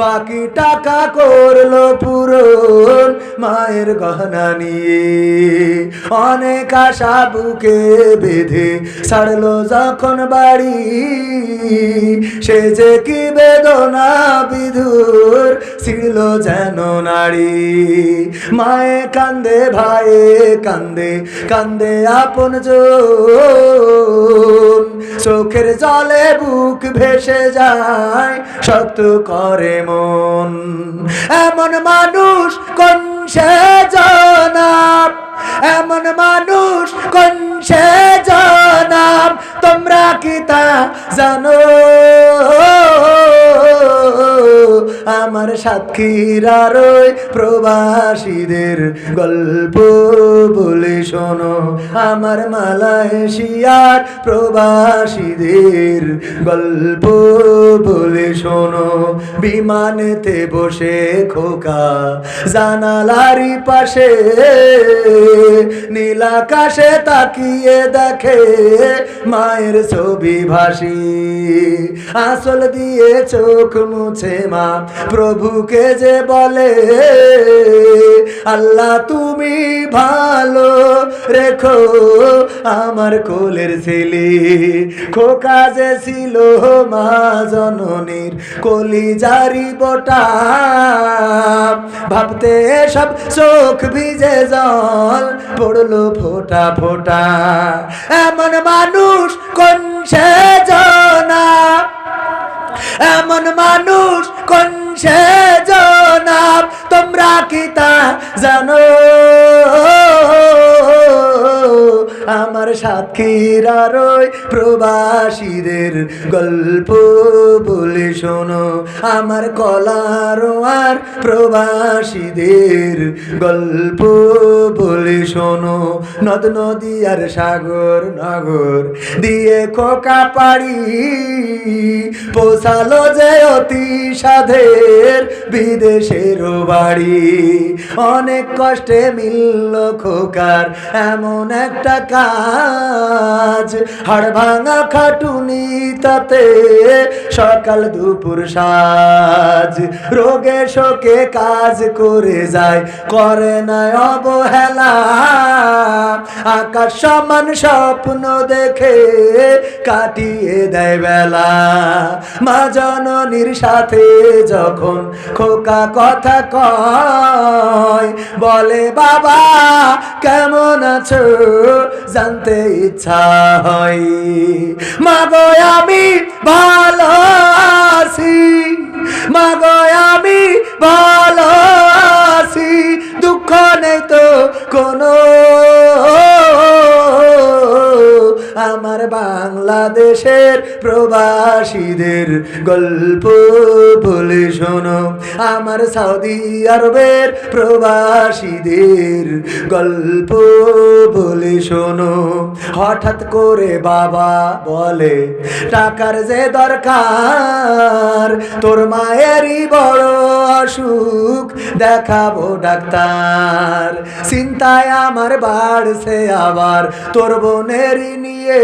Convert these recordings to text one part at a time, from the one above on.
বাকি টাকা করল পূরণ মায়ের গহনা নিয়ে। অনেক আশা বুকে বেঁধে ছাড়লো যখন বাড়ি। সে যে কি বেদনা বিধুর ছিড়ল যেন নারী মায়ে কান্দে ভাইয়ে কান্দে কান্দে আপন চোখের জলে বুক ভেসে যায় শক্ত করে মন। এমন মানুষ কোন সে জনাব? এমন মানুষ কোন সে জনাব? তোমরা কি তা জানো? আমার সাক্ষীর আরোই প্রবাসীদের গল্প বলে শোনো। আমার মালয়েশিয়ার প্রবাসীদের গল্প বলে শোনো। বিমানেতে বসে খোকা জানালারি পাশে, নীল আকাশে তাকিয়ে দেখে মায়ের ছবি ভাসি। আসল দিয়ে চোখ মুছে মা প্রভুকে যে বলে, আল্লাহ, তুমি ভালো রেখো আমার কোলের ছেলে খোকা যে ছিল মা জননীর কলি জারি বটা। ভাবতে সব চোখ ভিজে জল পড়ল ফোটা ফোটা। এমন মানুষ কোন সে জনা? এমন মানুষ কোন জানো আমার সাক্ষীর আরোই প্রবাসীদের গল্প বলে শোনো। আমার কলার আর প্রবাসীদের গল্প বলে শোনো। নদ, নদী আর সাগর, নগর দিয়ে খোকা পাড়ি পোষালো যে অতি সাধের বিদেশের বাড়ি। অনেক কষ্টে মিলল খোকার এমন একটা কাজ। হাড় ভাঙা খাটুনি তাতে সকাল দুপুর সাজ। রোগে শোকে কাজ করে যায়, করে না অবহেলা। আকাশ সমান স্বপ্ন দেখে কাটিয়ে দেয় বেলা। মা জননীর সাথে যখন খোকা কথা কয়, বলে, বাবা, কেমন আছো? জানতে ইচ্ছা হয়। মা গো, আমি ভালো আছি। মা গো, আমি ভালো আছি। দুঃখ নেই কোনো আমার বাংলাদেশের প্রবাসীদের গল্প বলে শোনো। আমার সৌদি আরবের প্রবাসীদের গল্প বলে শোনো। হঠাৎ করে বাবা বলে, টাকার যে দরকার, তোর মায়েরই বড় অসুখ দেখাবো ডাক্তার। চিন্তায় আমার বাড়ছে আবার, তোর বোনেরই নিয়ে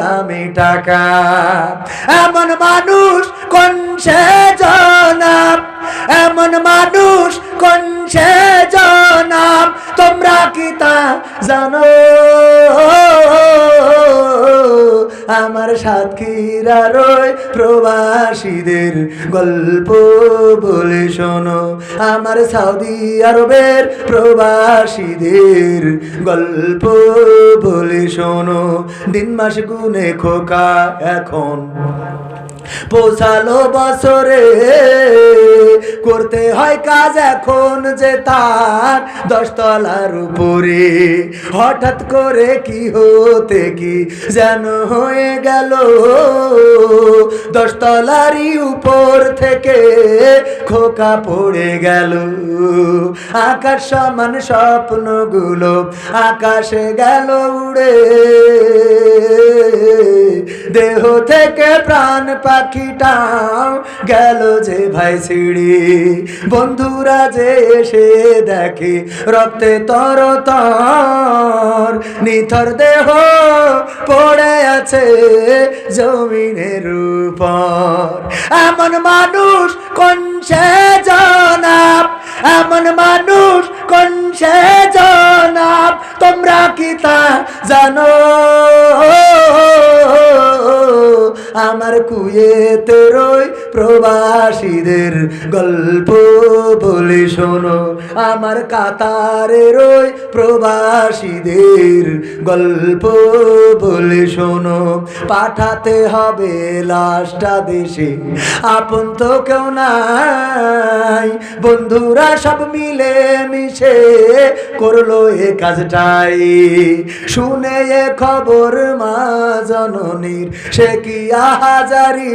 আমি টাকা? এমন মানুষ কোন সে জনাব? এমন মানুষ কোন সে জনাব? তোমরা কি তা জানো? আমার সাতক্ষীরা রয় প্রবাসীদের গল্প বলে শোনো। আমার সৌদি আরবের প্রবাসীদের গল্প বলে শোনো। দিন মাস গুনে খোকা এখন। পৌঁছালো বছরে করতে হয় কাজ এখন যে তার দশতলার উপরে। হঠাৎ করে কি হতে কি যেন হয়ে গেল। দশতলারই উপর থেকে খোকা পড়ে গেল। আকাশ সমান স্বপ্নগুলো আকাশে গেল উড়ে। দেহ থেকে প্রাণ পাখিটাও গেল যে ভাই ছিড়ি বন্ধুরা যে এসে দেখে রক্তে তর তর, নিথর দেহ পড়ে আছে জমিনের উপর। এমন মানুষ কোন সে জনাব? এমন মানুষ কোন সে জনাব? তোমরা কি তা জানো? আমার কুয়েতে রই। প্রবাসীদের গল্প বলে শোনো। আমার কাতারে রই প্রবাসীদের গল্প বলে শোনো। পাঠাতে হবে লাশটা দেশে, আপন তো কেউ নাই। বন্ধুরা সব মিলে মিশে করল এ কাজটাই। শুনে এ খবর মা জননীর, সে কি আহাজারি?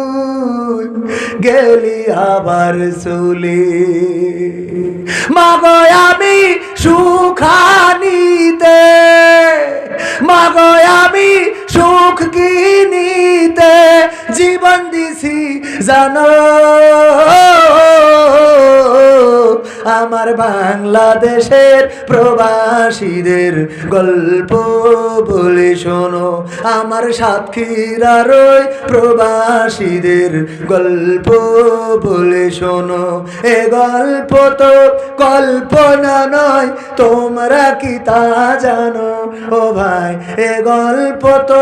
গেলি আবার চলে। মাগো আমি সুখানিতে। মাগো আমি সুখ কিনিতে। জীবন দিছি জানো। আমার বাংলাদেশের প্রবাসীদের গল্প বলে শোনো। আমার সাতক্ষীরার ওই প্রবাসীদের গল্প বলে শোনো। এ গল্প তো কল্পনা নয়, তোমরা কি তা জানো? ও ভাই, এ গল্প তো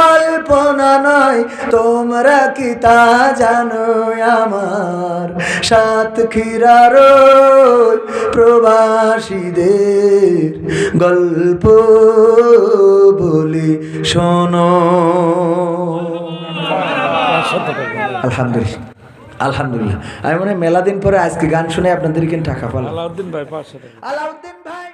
কল্পনা নয়, তোমরা কি তা জানো? আমার সাতক্ষীরার ওই প্রবাসীদের গল্প বলে শোনো। আলহামদুলিল্লাহ আলহামদুলিল্লাহ। আমি মনে হয় মেলা দিন পরে আজকে গান শুনে আপনাদেরকে টাকা পালাম আলাউদ্দিন ভাই আলাউদ্দিন ভাই